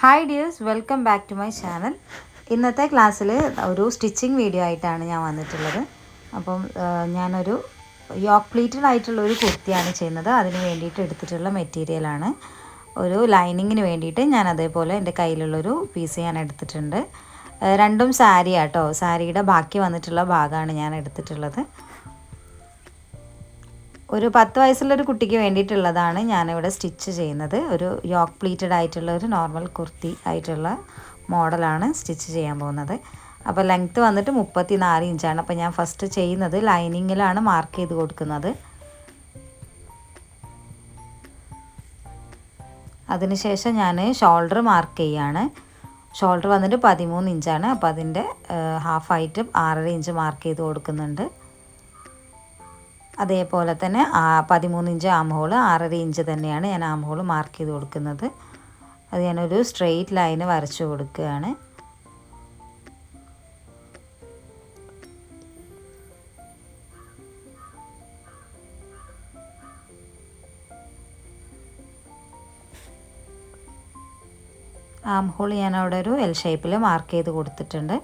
Hi dears welcome back to my channel ഇന്നത്തെ ക്ലാസ്സിൽ ഒരു സ്റ്റിച്ചിങ് വീഡിയോ ആയിട്ടാണ് ഞാൻ വന്നിട്ടുള്ളത്. അപ്പം ഞാനൊരു യോക്ക് പ്ലീറ്റഡ് ആയിട്ടുള്ള ഒരു കുർത്തിയാണ് ചെയ്യുന്നത്. അതിന് വേണ്ടിയിട്ട് എടുത്തിട്ടുള്ള മെറ്റീരിയലാണ് ഒരു ലൈനിങ്ങിന് വേണ്ടിയിട്ട് ഞാൻ അതേപോലെ എന്റെ കയ്യിലുള്ളൊരു പീസ് ഞാൻ എടുത്തിട്ടുണ്ട്. രണ്ടും സാരി ആട്ടോ സാരിയുടെ ബാക്കി വന്നിട്ടുള്ള ഭാഗമാണ് ഞാൻ എടുത്തിട്ടുള്ളത്. ഒരു പത്ത് വയസ്സുള്ളൊരു കുട്ടിക്ക് വേണ്ടിയിട്ടുള്ളതാണ് ഞാനിവിടെ സ്റ്റിച്ച് ചെയ്യുന്നത്. ഒരു യോക്ക് പ്ലീറ്റഡ് ആയിട്ടുള്ള ഒരു നോർമൽ കുർത്തി ആയിട്ടുള്ള മോഡലാണ് സ്റ്റിച്ച് ചെയ്യാൻ പോകുന്നത്. അപ്പോൾ ലെങ്ത്ത് വന്നിട്ട് മുപ്പത്തി നാല് ഇഞ്ചാണ്. അപ്പോൾ ഞാൻ ഫസ്റ്റ് ചെയ്യുന്നത് ലൈനിങ്ങിലാണ് മാർക്ക് ചെയ്ത് കൊടുക്കുന്നത്. അതിനുശേഷം ഞാൻ ഷോൾഡർ മാർക്ക് ചെയ്യാണ്. ഷോൾഡർ വന്നിട്ട് പതിമൂന്ന് ഇഞ്ചാണ്. അപ്പോൾ അതിന്റെ ഹാഫായിട്ട് ആറര ഇഞ്ച് മാർക്ക് ചെയ്ത് കൊടുക്കുന്നുണ്ട്. അതേപോലെ തന്നെ പതിമൂന്ന് ഇഞ്ച് ആം ഹോൾ ആറര ഇഞ്ച് തന്നെയാണ് ഞാൻ ആം മാർക്ക് ചെയ്ത് കൊടുക്കുന്നത്. അത് ഞാനൊരു സ്ട്രെയിറ്റ് ലൈന് വരച്ചു കൊടുക്കുകയാണ്. ആം ഹോൾ ഞാൻ അവിടെ ഒരു എൽ ഷേപ്പിൽ മാർക്ക് ചെയ്ത് കൊടുത്തിട്ടുണ്ട്.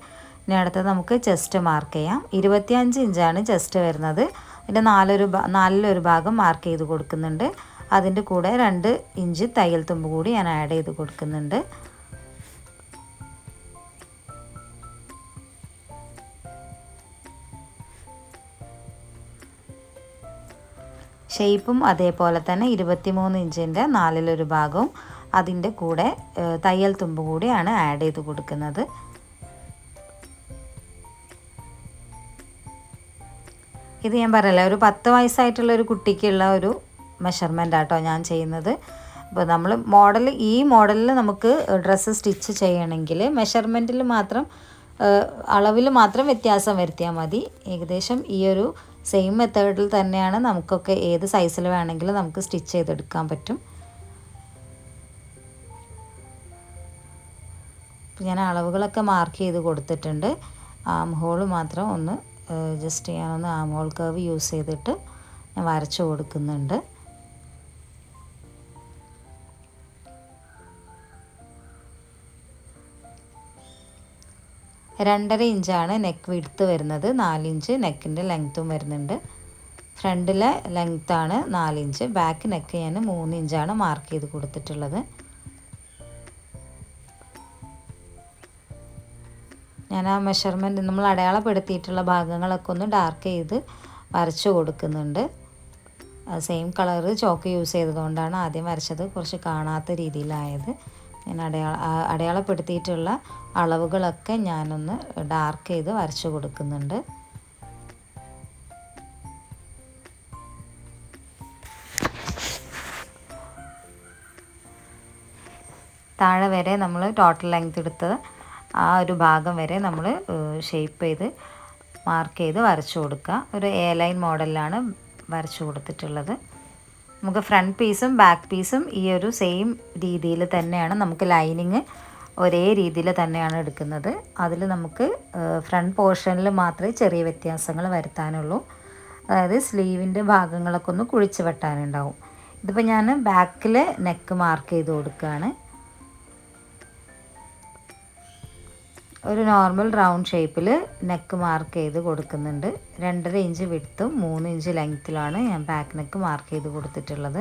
ഇനി അടുത്തത് നമുക്ക് ചെസ്റ്റ് മാർക്ക് ചെയ്യാം. ഇരുപത്തിയഞ്ച് ഇഞ്ചാണ് ചെസ്റ്റ് വരുന്നത്. അതിന്റെ നാലൊരു നാലിലൊരു ഭാഗം മാർക്ക് ചെയ്ത് കൊടുക്കുന്നുണ്ട്. അതിന്റെ കൂടെ രണ്ട് ഇഞ്ച് തയ്യൽ തുമ്പ് കൂടി ഞാൻ ആഡ് ചെയ്ത് കൊടുക്കുന്നുണ്ട്. ഷേപ്പും അതേപോലെ തന്നെ ഇരുപത്തിമൂന്ന് ഇഞ്ചിന്റെ നാലിലൊരു ഭാഗവും അതിന്റെ കൂടെ തയ്യൽ തുമ്പ് കൂടിയാണ് ആഡ് ചെയ്ത് കൊടുക്കുന്നത്. ഇത് ഞാൻ പറയല്ല ഒരു പത്ത് വയസ്സായിട്ടുള്ള ഒരു കുട്ടിക്കുള്ള ഒരു മെഷർമെന്റ് ആട്ടോ ഞാൻ ചെയ്യുന്നത്. അപ്പോൾ നമ്മൾ മോഡൽ ഈ മോഡലിൽ നമുക്ക് ഡ്രസ്സ് സ്റ്റിച്ച് ചെയ്യണമെങ്കിൽ മെഷർമെന്റിൽ മാത്രം അളവിൽ മാത്രം വ്യത്യാസം വരുത്തിയാൽ മതി. ഏകദേശം ഈ ഒരു സെയിം മെത്തേഡിൽ തന്നെയാണ് നമുക്കൊക്കെ ഏത് സൈസിൽ വേണമെങ്കിലും നമുക്ക് സ്റ്റിച്ച് ചെയ്തെടുക്കാൻ പറ്റും. ഞാൻ അളവുകളൊക്കെ മാർക്ക് ചെയ്ത് കൊടുത്തിട്ടുണ്ട്. ആം ഹോൾ മാത്രം ഒന്ന് ജസ്റ്റ് ഞാനൊന്ന് ആമോൾ കർവ് യൂസ് ചെയ്തിട്ട് ഞാൻ വരച്ചു കൊടുക്കുന്നുണ്ട്. രണ്ടര ഇഞ്ചാണ് നെക്ക് വിടുത്ത് വരുന്നത്. നാലിഞ്ച് നെക്കിന്റെ ലെങ്ത്തും വരുന്നുണ്ട്. ഫ്രണ്ടിലെ ലെങ്ത്താണ് നാലിഞ്ച് ബാക്ക് നെക്ക് ഞാൻ മൂന്ന് ഇഞ്ചാണ് മാർക്ക് ചെയ്ത് കൊടുത്തിട്ടുള്ളത്. ഞാൻ ആ മെഷർമെന്റ് നമ്മൾ അടയാളപ്പെടുത്തിയിട്ടുള്ള ഭാഗങ്ങളൊക്കെ ഒന്ന് ഡാർക്ക് ചെയ്ത് വരച്ചു കൊടുക്കുന്നുണ്ട്. സെയിം കളറ് ചോക്ക് യൂസ് ചെയ്തതുകൊണ്ടാണ് ആദ്യം വരച്ചത്. കുറച്ച് കാണാത്ത രീതിയിലായത്. ഞാൻ അടയാള അടയാളപ്പെടുത്തിയിട്ടുള്ള അളവുകളൊക്കെ ഞാനൊന്ന് ഡാർക്ക് ചെയ്ത് വരച്ചു കൊടുക്കുന്നുണ്ട്. താഴെ വരെ നമ്മൾ ടോട്ടൽ ലെങ്ത് എടുത്ത് ആ ഒരു ഭാഗം വരെ നമ്മൾ ഷേപ്പ് ചെയ്ത് മാർക്ക് ചെയ്ത് വരച്ചു കൊടുക്കുക. ഒരു എ ലൈൻ മോഡലിലാണ് വരച്ചു കൊടുത്തിട്ടുള്ളത്. നമുക്ക് ഫ്രണ്ട് പീസും ബാക്ക് പീസും ഈ ഒരു സെയിം രീതിയിൽ തന്നെയാണ് നമുക്ക് ലൈനിങ് ഒരേ രീതിയിൽ തന്നെയാണ് എടുക്കുന്നത്. അതിൽ നമുക്ക് ഫ്രണ്ട് പോർഷനിൽ മാത്രമേ ചെറിയ വ്യത്യാസങ്ങൾ വരുത്താനുള്ളൂ. അതായത് സ്ലീവിന്റെ ഭാഗങ്ങളൊക്കെ ഒന്ന് കുഴിച്ച് വെട്ടാനുണ്ടാവും. ഇതിപ്പോൾ ഞാൻ ബാക്കിൽ നെക്ക് മാർക്ക് ചെയ്ത് കൊടുക്കുകയാണ്. ഒരു നോർമൽ റൗണ്ട് ഷേപ്പിൽ നെക്ക് മാർക്ക് ചെയ്ത് കൊടുക്കുന്നുണ്ട്. രണ്ടര ഇഞ്ച് വിടുത്തും മൂന്ന് ഇഞ്ച് ലെങ്ത്തിലാണ് ഞാൻ ബാക്ക് നെക്ക് മാർക്ക് ചെയ്ത് കൊടുത്തിട്ടുള്ളത്.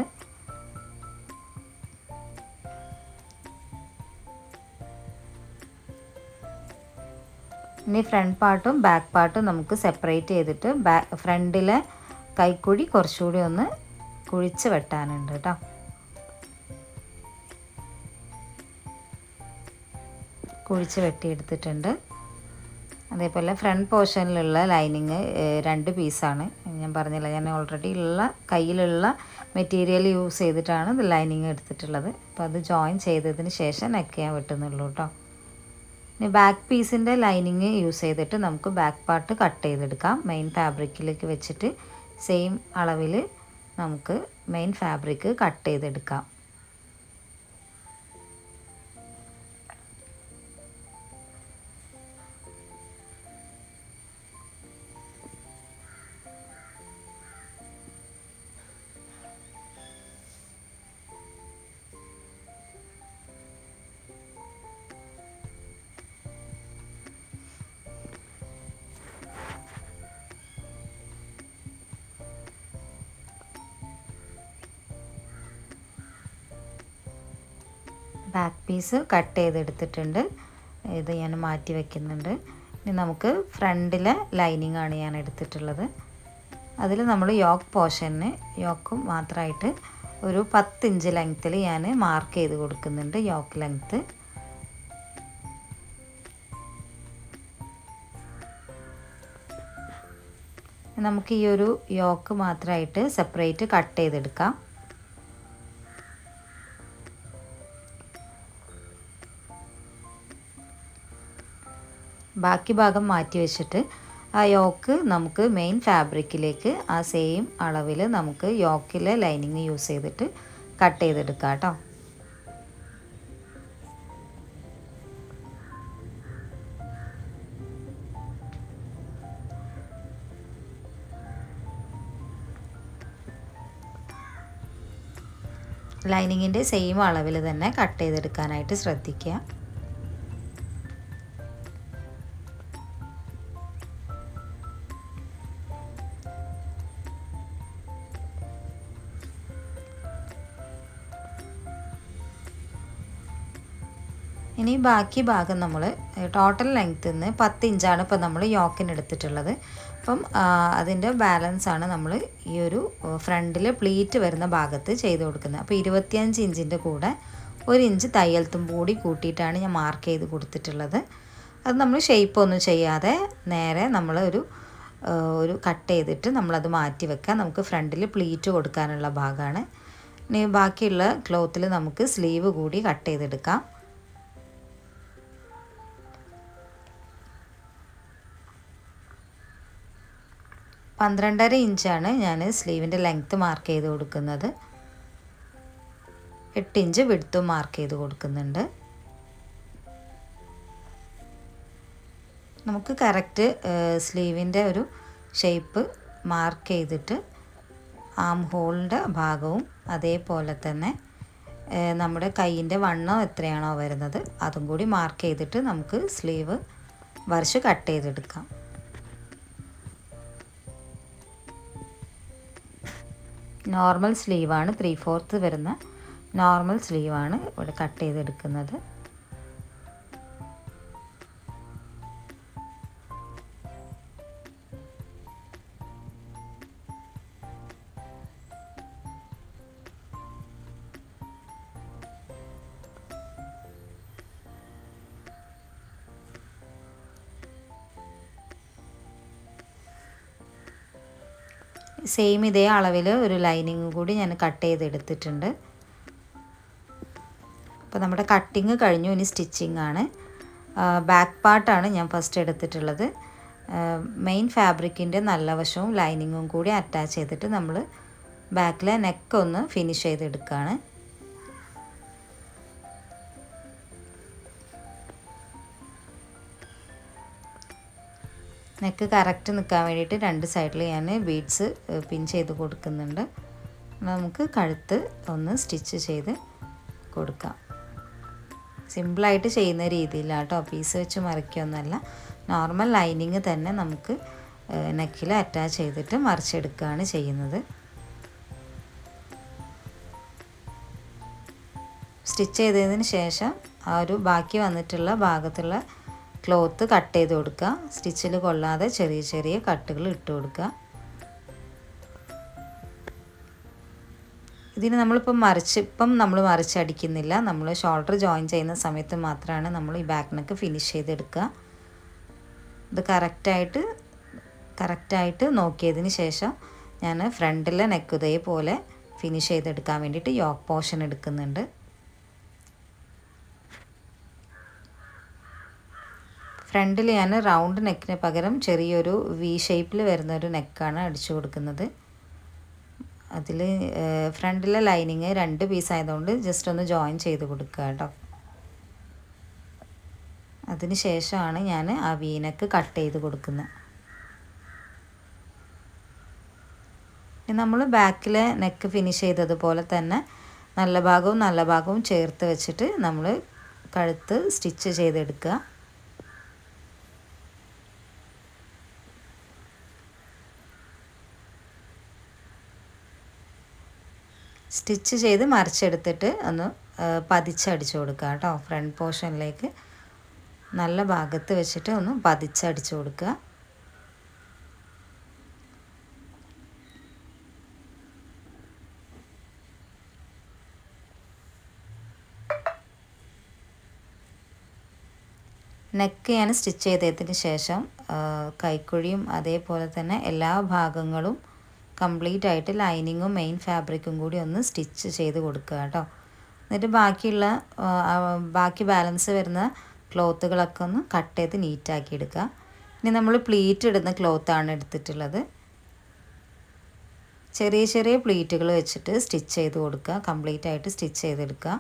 ഇനി ഫ്രണ്ട് പാർട്ടും ബാക്ക് പാർട്ടും നമുക്ക് സെപ്പറേറ്റ് ചെയ്തിട്ട് ബാ ഫ്രണ്ടിലെ കൈക്കുഴി കുറച്ചുകൂടി ഒന്ന് കുഴിച്ച് വെട്ടാനുണ്ട് കേട്ടോ കുഴിച്ച് വെട്ടിയെടുത്തിട്ടുണ്ട്. അതേപോലെ ഫ്രണ്ട് പോർഷനിലുള്ള ലൈനിങ് രണ്ട് പീസാണ് ഞാൻ പറഞ്ഞില്ല ഞാൻ ഓൾറെഡി ഉള്ള കയ്യിലുള്ള മെറ്റീരിയൽ യൂസ് ചെയ്തിട്ടാണ് ഇത് ലൈനിങ് എടുത്തിട്ടുള്ളത്. അപ്പോൾ അത് ജോയിൻ ചെയ്തതിന് ശേഷം നെക്ക് ഞാൻ വെട്ടുന്നുള്ളൂ കേട്ടോ ഇനി ബാക്ക് പീസിന്റെ ലൈനിങ് യൂസ് ചെയ്തിട്ട് നമുക്ക് ബാക്ക് പാർട്ട് കട്ട് ചെയ്തെടുക്കാം. മെയിൻ ഫാബ്രിക്കിലേക്ക് വെച്ചിട്ട് സെയിം അളവിൽ നമുക്ക് മെയിൻ ഫാബ്രിക് കട്ട് ചെയ്തെടുക്കാം. ബാക്ക് പീസ് കട്ട് ചെയ്തെടുത്തിട്ടുണ്ട്. ഇത് ഞാൻ മാറ്റി വയ്ക്കുന്നുണ്ട് ഇനി നമുക്ക് ഫ്രണ്ടിലെ ലൈനിങ് ആണ് ഞാൻ എടുത്തിട്ടുള്ളത്. അതിൽ നമ്മൾ യോക്ക് പോർഷന് യോക്കും മാത്രമായിട്ട് ഒരു പത്ത് ഇഞ്ച് ലെങ്ത്തിൽ ഞാൻ മാർക്ക് ചെയ്ത് കൊടുക്കുന്നുണ്ട് യോക്ക് ലെങ്ത്ത്. നമുക്ക് ഈ ഒരു യോക്ക് മാത്രമായിട്ട് സെപ്പറേറ്റ് കട്ട് ചെയ്തെടുക്കാം. ബാക്കി ഭാഗം മാറ്റി വെച്ചിട്ട് ആ യോക്ക് നമുക്ക് മെയിൻ ഫാബ്രിക്കിലേക്ക് ആ സെയിം അളവിൽ നമുക്ക് യോക്കിലെ ലൈനിങ് യൂസ് ചെയ്തിട്ട് കട്ട് ചെയ്തെടുക്കാം കേട്ടോ. ലൈനിങ്ങിന്റെ സെയിം അളവിൽ തന്നെ കട്ട് ചെയ്തെടുക്കാനായിട്ട് ശ്രദ്ധിക്കുക. ഇനി ബാക്കി ഭാഗം നമ്മൾ ടോട്ടൽ ലെങ്ത്തിൽ നിന്ന് പത്ത് ഇഞ്ചാണ് ഇപ്പോൾ നമ്മൾ യോക്കിന് എടുത്തിട്ടുള്ളത്. അപ്പം അതിന്റെ ബാലൻസ് ആണ് നമ്മൾ ഈ ഒരു ഫ്രണ്ടിൽ പ്ലീറ്റ് വരുന്ന ഭാഗത്ത് ചെയ്ത് കൊടുക്കുന്നത്. അപ്പോൾ ഇരുപത്തിയഞ്ച് ഇഞ്ചിന്റെ കൂടെ ഒരു ഇഞ്ച് തയ്യൽ കൂടി കൂട്ടിയിട്ടാണ് ഞാൻ മാർക്ക് ചെയ്ത് കൊടുത്തിട്ടുള്ളത്. അത് നമ്മൾ ഷേപ്പ് ഒന്നും ചെയ്യാതെ നേരെ നമ്മൾ ഒരു ഒരു കട്ട് ചെയ്തിട്ട് നമ്മളത് മാറ്റി വെക്കാം നമുക്ക് ഫ്രണ്ടിൽ പ്ലീറ്റ് കൊടുക്കാനുള്ള ഭാഗമാണ്. ഇനി ബാക്കിയുള്ള ക്ലോത്തിൽ നമുക്ക് സ്ലീവ് കൂടി കട്ട് ചെയ്തെടുക്കാം. പന്ത്രണ്ടര ഇഞ്ചാണ് ഞാൻ സ്ലീവിന്റെ ലെങ്ത്ത് മാർക്ക് ചെയ്ത് കൊടുക്കുന്നത്. എട്ട് ഇഞ്ച് വിടുത്തും മാർക്ക് ചെയ്ത് കൊടുക്കുന്നുണ്ട്. നമുക്ക് കറക്റ്റ് സ്ലീവിന്റെ ഒരു ഷേപ്പ് മാർക്ക് ചെയ്തിട്ട് ആം ഹോളിന്റെ ഭാഗവും അതേപോലെ തന്നെ നമ്മുടെ കൈയിന്റെ വണ്ണം എത്രയാണോ വരുന്നത് അതും കൂടി മാർക്ക് ചെയ്തിട്ട് നമുക്ക് സ്ലീവ് വരച്ച് കട്ട് ചെയ്തെടുക്കാം. നോർമൽ സ്ലീവാണ് ത്രീ ഫോർത്ത് വരുന്ന നോർമൽ സ്ലീവാണ് ഇവിടെ കട്ട് ചെയ്തെടുക്കുന്നത്. സെയിം ഇതേ അളവിൽ ഒരു ലൈനിങ് കൂടി ഞാൻ കട്ട് ചെയ്തെടുത്തിട്ടുണ്ട്. അപ്പോൾ നമ്മുടെ കട്ടിങ് കഴിഞ്ഞു ഇനി സ്റ്റിച്ചിങ് ആണ്. ബാക്ക് പാർട്ടാണ് ഞാൻ ഫസ്റ്റ് എടുത്തിട്ടുള്ളത്. മെയിൻ ഫാബ്രിക്കിന്റെ നല്ല വശവും ലൈനിങ്ങും കൂടി അറ്റാച്ച് ചെയ്തിട്ട് നമ്മൾ ബാക്കിലെ നെക്ക് ഒന്ന് ഫിനിഷ് ചെയ്തെടുക്കുകയാണ് നെക്ക് കറക്റ്റ് നിൽക്കാൻ വേണ്ടിയിട്ട് രണ്ട് സൈഡിൽ ഞാൻ ബീഡ്സ് പിൻ ചെയ്ത് കൊടുക്കുന്നുണ്ട്. നമുക്ക് കഴുത്ത് ഒന്ന് സ്റ്റിച്ച് ചെയ്ത് കൊടുക്കാം. സിമ്പിളായിട്ട് ചെയ്യുന്ന രീതിയിലാണ് കേട്ടോ പീസ് വെച്ച് മറിക്കൊന്നുമല്ല നോർമൽ ലൈനിങ് തന്നെ നമുക്ക് നെക്കിൽ അറ്റാച്ച് ചെയ്തിട്ട് മറിച്ചെടുക്കുകയാണ് ചെയ്യുന്നത്. സ്റ്റിച്ച് ചെയ്തതിന് ശേഷം ആ ഒരു ബാക്കി വന്നിട്ടുള്ള ഭാഗത്തുള്ള ക്ലോത്ത് കട്ട് ചെയ്ത് കൊടുക്കുക. സ്റ്റിച്ചിൽ കൊള്ളാതെ ചെറിയ ചെറിയ കട്ടുകൾ ഇട്ട് കൊടുക്കുക. ഇതിന് നമ്മളിപ്പം മറിച്ച് ഇപ്പം നമ്മൾ മറിച്ചടിക്കുന്നില്ല നമ്മൾ ഷോൾഡർ ജോയിൻ ചെയ്യുന്ന സമയത്ത് മാത്രമാണ് നമ്മൾ ഈ ബാക്ക് നെക്ക് ഫിനിഷ് ചെയ്തെടുക്കുക. ഇത് കറക്റ്റായിട്ട് കറക്റ്റായിട്ട് നോക്കിയതിന് ശേഷം ഞാൻ ഫ്രണ്ടിലെ നെക്ക് ഇതേപോലെ ഫിനിഷ് ചെയ്തെടുക്കാൻ വേണ്ടിയിട്ട് യോക്ക് പോർഷൻ എടുക്കുന്നുണ്ട്. ഫ്രണ്ടിൽ ഞാൻ റൗണ്ട് നെക്കിന് പകരം ചെറിയൊരു വി ഷേപ്പിൽ വരുന്ന ഒരു നെക്കാണ് അടിച്ചു കൊടുക്കുന്നത്. അതിൽ ഫ്രണ്ടിലെ ലൈനിങ് രണ്ട് പീസ് ആയതുകൊണ്ട് ജസ്റ്റ് ഒന്ന് ജോയിൻ ചെയ്ത് കൊടുക്കുക കേട്ടോ. അതിന് ശേഷമാണ് ഞാൻ ആ വീനക്ക് കട്ട് ചെയ്ത് കൊടുക്കുന്നത്. നമ്മൾ ബാക്കിലെ നെക്ക് ഫിനിഷ് ചെയ്തതുപോലെ തന്നെ നല്ല ഭാഗവും നല്ല ഭാഗവും ചേർത്ത് വെച്ചിട്ട് നമ്മൾ കഴുത്ത് സ്റ്റിച്ച് ചെയ്തെടുക്കുക. സ്റ്റിച്ച് ചെയ്ത് മറിച്ചെടുത്തിട്ട് ഒന്ന് പതിച്ചടിച്ചു കൊടുക്കുക കേട്ടോ ഫ്രണ്ട് പോർഷനിലേക്ക്. നല്ല ഭാഗത്ത് വെച്ചിട്ട് ഒന്ന് പതിച്ചടിച്ചു കൊടുക്കുക. നെക്ക് ഞാൻ സ്റ്റിച്ച് ചെയ്തതിന് ശേഷം കൈക്കുഴിയും അതേപോലെ തന്നെ എല്ലാ ഭാഗങ്ങളും കംപ്ലീറ്റ് ആയിട്ട് ലൈനിങ്ങും മെയിൻ ഫാബ്രിക്കും കൂടി ഒന്ന് സ്റ്റിച്ച് ചെയ്ത് കൊടുക്കുക കേട്ടോ. എന്നിട്ട് ബാക്കിയുള്ള ബാക്കി ബാലൻസ് വരുന്ന ക്ലോത്തുകളൊക്കെ ഒന്ന് കട്ട് ചെയ്ത് നീറ്റാക്കി എടുക്കുക. ഇനി നമ്മൾ പ്ലീറ്റ് ഇടുന്ന ക്ലോത്താണ് എടുത്തിട്ടുള്ളത്. ചെറിയ ചെറിയ പ്ലീറ്റുകൾ വെച്ചിട്ട് സ്റ്റിച്ച് ചെയ്ത് കൊടുക്കുക. കംപ്ലീറ്റ് ആയിട്ട് സ്റ്റിച്ച് ചെയ്തെടുക്കുക.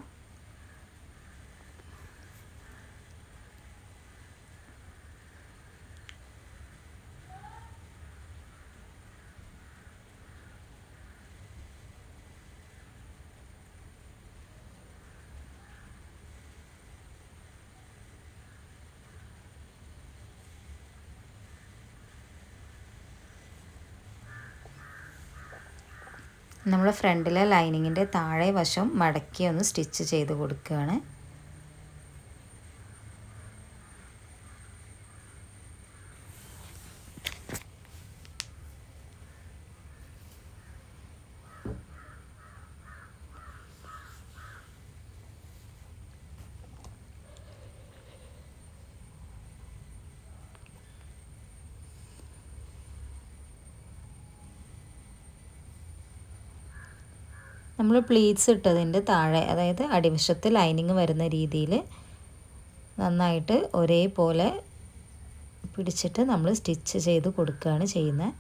നമ്മൾ ഫ്രണ്ടിലെ ലൈനിങ്ങിന്റെ താഴെ വശം മടക്കി ഒന്ന് സ്റ്റിച്ച് ചെയ്ത് കൊടുക്കുകയാണ്. നമ്മൾ പ്ലീറ്റ്സ് ഇട്ടതിന്റെ താഴെ അതായത് അടിവശത്ത് ലൈനിങ് വരുന്ന രീതിയിൽ നന്നായിട്ട് ഒരേപോലെ പിടിച്ചിട്ട് നമ്മൾ സ്റ്റിച്ച് ചെയ്ത് കൊടുക്കുകയാണ് ചെയ്യുന്നത്.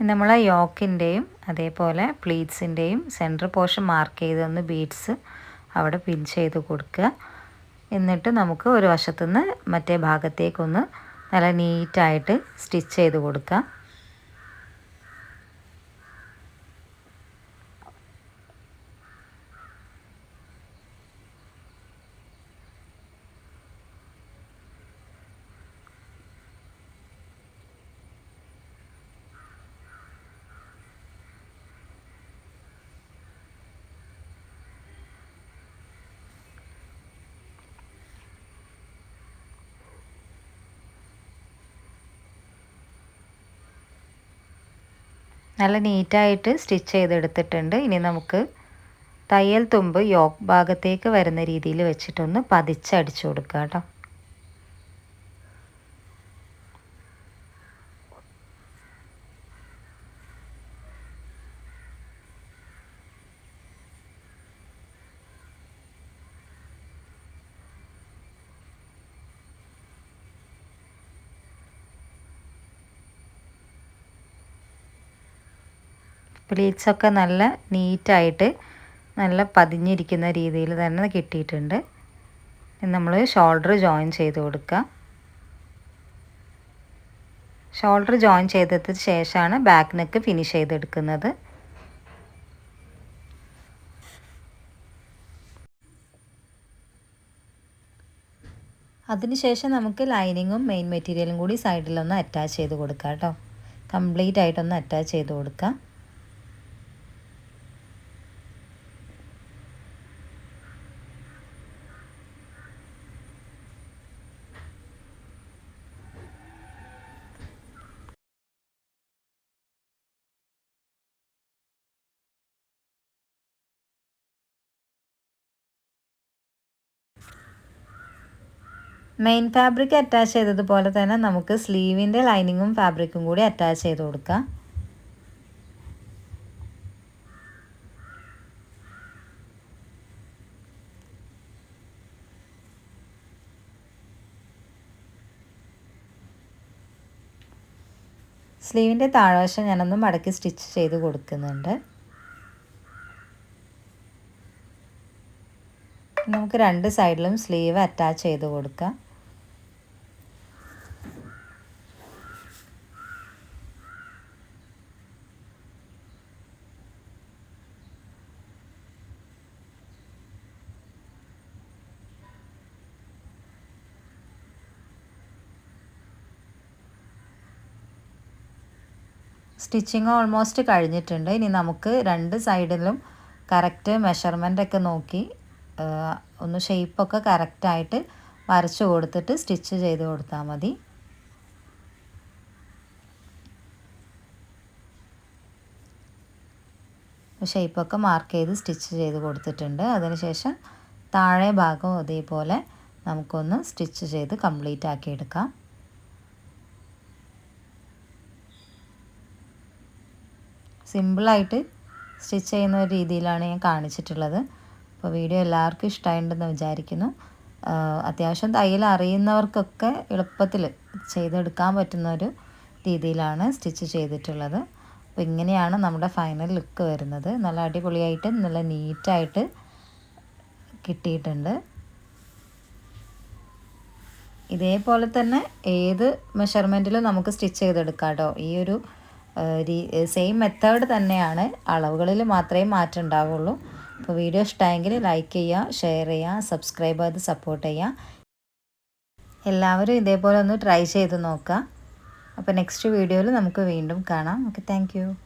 നമ്മൾ ആ യോക്കിന്റെയും അതേപോലെ പ്ലീറ്റ്സിന്റെയും സെന്റർ പോർഷൻ മാർക്ക് ചെയ്തൊന്ന് ബീഡ്സ് അവിടെ പിൻ ചെയ്ത് കൊടുക്കുക. എന്നിട്ട് നമുക്ക് ഒരു വശത്തുനിന്ന് മറ്റേ ഭാഗത്തേക്കൊന്ന് നല്ല നീറ്റായിട്ട് സ്റ്റിച്ച് ചെയ്ത് കൊടുക്കുക നല്ല നീറ്റായിട്ട് സ്റ്റിച്ച് ചെയ്തെടുത്തിട്ടുണ്ട്. ഇനി നമുക്ക് തയ്യൽ തുമ്പ് യോക്ക് ഭാഗത്തേക്ക് വരുന്ന രീതിയിൽ വെച്ചിട്ടൊന്ന് പതിച്ചടിച്ചു കൊടുക്കുക കേട്ടോ. പ്ലീറ്റ്സൊക്കെ നല്ല നീറ്റായിട്ട് നല്ല പതിഞ്ഞിരിക്കുന്ന രീതിയിൽ തന്നെ കിട്ടിയിട്ടുണ്ട്. നമ്മൾ ഷോൾഡർ ജോയിൻ ചെയ്ത് കൊടുക്കുക ഷോൾഡർ ജോയിൻ ചെയ്തതിന് ശേഷമാണ് ബാക്ക് നെക്ക് ഫിനിഷ് ചെയ്തെടുക്കുന്നത്. അതിനുശേഷം നമുക്ക് ലൈനിങ്ങും മെയിൻ മെറ്റീരിയലും കൂടി സൈഡിലൊന്ന് അറ്റാച്ച് ചെയ്ത് കൊടുക്കാം കേട്ടോ. കംപ്ലീറ്റ് ആയിട്ടൊന്ന് അറ്റാച്ച് ചെയ്ത് കൊടുക്കാം. മെയിൻ ഫാബ്രിക് അറ്റാച്ച് ചെയ്തതുപോലെ തന്നെ നമുക്ക് സ്ലീവിന്റെ ലൈനിങ്ങും ഫാബ്രിക്കും കൂടി അറ്റാച്ച് ചെയ്ത് കൊടുക്കാം. സ്ലീവിന്റെ താഴ്വശം ഞാനൊന്ന് മടക്കി സ്റ്റിച്ച് ചെയ്ത് കൊടുക്കുന്നുണ്ട്. നമുക്ക് രണ്ട് സൈഡിലും സ്ലീവ് അറ്റാച്ച് ചെയ്ത് കൊടുക്കാം. സ്റ്റിച്ചിങ് ഓൾമോസ്റ്റ് കഴിഞ്ഞിട്ടുണ്ട്. ഇനി നമുക്ക് രണ്ട് സൈഡിലും കറക്റ്റ് മെഷർമെന്റ് ഒക്കെ നോക്കി ഒന്ന് ഷെയ്പ്പൊക്കെ കറക്റ്റായിട്ട് വരച്ച് കൊടുത്തിട്ട് സ്റ്റിച്ച് ചെയ്ത് കൊടുത്താൽ മതി. ഷേപ്പൊക്കെ മാർക്ക് ചെയ്ത് സ്റ്റിച്ച് ചെയ്ത് കൊടുത്തിട്ടുണ്ട്. അതിനുശേഷം താഴെ ഭാഗം അതേപോലെ നമുക്കൊന്ന് സ്റ്റിച്ച് ചെയ്ത് കംപ്ലീറ്റ് ആക്കി എടുക്കാം. സിമ്പിളായിട്ട് സ്റ്റിച്ച് ചെയ്യുന്ന ഒരു രീതിയിലാണ് ഞാൻ കാണിച്ചിട്ടുള്ളത്. അപ്പോൾ വീഡിയോ എല്ലാവർക്കും ഇഷ്ടമായിട്ടുണ്ടെന്ന് വിചാരിക്കുന്നു. അത്യാവശ്യം തയ്യൽ അറിയുന്നവർക്കൊക്കെ എളുപ്പത്തിൽ ചെയ്തെടുക്കാൻ പറ്റുന്ന ഒരു രീതിയിലാണ് സ്റ്റിച്ച് ചെയ്തിട്ടുള്ളത്. അപ്പോൾ ഇങ്ങനെയാണ് നമ്മുടെ ഫൈനൽ ലുക്ക് വരുന്നത്. നല്ല അടിപൊളിയായിട്ട് നല്ല നീറ്റായിട്ട് കിട്ടിയിട്ടുണ്ട്. ഇതേപോലെ തന്നെ ഏത് മെഷർമെന്റിലും നമുക്ക് സ്റ്റിച്ച് ചെയ്തെടുക്കാം കേട്ടോ. ഈ ഒരു സെയിം മെത്തേഡ് തന്നെയാണ്. അളവുകളിൽ മാത്രമേ മാറ്റം ഉണ്ടാവുള്ളൂ. അപ്പോൾ വീഡിയോ ഇഷ്ടമായെങ്കിൽ ലൈക്ക് ചെയ്യുക ഷെയർ ചെയ്യുക സബ്സ്ക്രൈബ് ചെയ്ത് സപ്പോർട്ട് ചെയ്യുക എല്ലാവരും ഇതേപോലെ ഒന്ന് ട്രൈ ചെയ്ത് നോക്കുക അപ്പോൾ നെക്സ്റ്റ് വീഡിയോയിൽ നമുക്ക് വീണ്ടും കാണാം. Okay thank